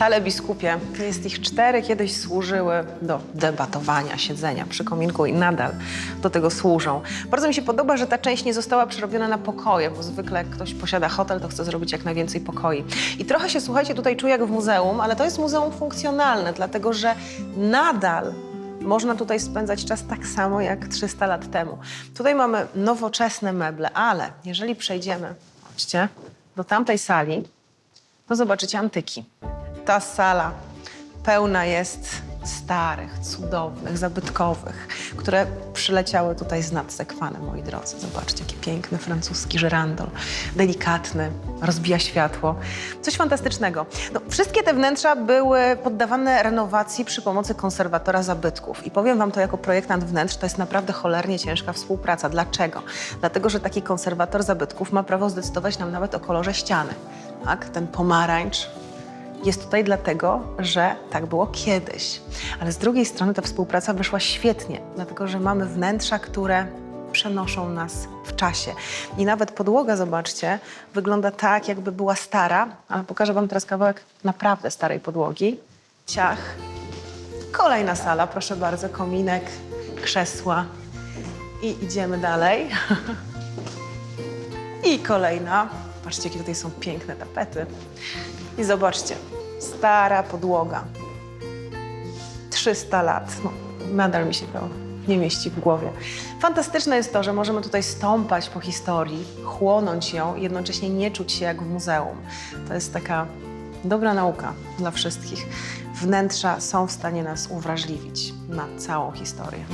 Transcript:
Sale biskupie, jest ich cztery, kiedyś służyły do debatowania, siedzenia przy kominku i nadal do tego służą. Bardzo mi się podoba, że ta część nie została przerobiona na pokoje, bo zwykle jak ktoś posiada hotel, to chce zrobić jak najwięcej pokoi. I trochę się, słuchajcie, tutaj czuję jak w muzeum, ale to jest muzeum funkcjonalne, dlatego że nadal można tutaj spędzać czas tak samo jak 300 lat temu. Tutaj mamy nowoczesne meble, ale jeżeli przejdziemy, chodźcie, do tamtej sali, to zobaczycie antyki. Ta sala pełna jest starych, cudownych, zabytkowych, które przyleciały tutaj z nadsekwany, moi drodzy. Zobaczcie, jaki piękny francuski żyrandol, delikatny, rozbija światło. Coś fantastycznego. No, wszystkie te wnętrza były poddawane renowacji przy pomocy konserwatora zabytków. I powiem wam to jako projektant wnętrz, to jest naprawdę cholernie ciężka współpraca. Dlaczego? Dlatego, że taki konserwator zabytków ma prawo zdecydować nam nawet o kolorze ściany. Tak? Ten pomarańcz, jest tutaj dlatego, że tak było kiedyś. Ale z drugiej strony ta współpraca wyszła świetnie, dlatego że mamy wnętrza, które przenoszą nas w czasie. I nawet podłoga, zobaczcie, wygląda tak, jakby była stara, ale pokażę Wam teraz kawałek naprawdę starej podłogi. Ciach. Kolejna sala, proszę bardzo, kominek, krzesła. I idziemy dalej. I kolejna. Patrzcie, jakie tutaj są piękne tapety. I zobaczcie, stara podłoga. 300 lat. No, nadal mi się to nie mieści w głowie. Fantastyczne jest to, że możemy tutaj stąpać po historii, chłonąć ją i jednocześnie nie czuć się jak w muzeum. To jest taka dobra nauka dla wszystkich. Wnętrza są w stanie nas uwrażliwić na całą historię.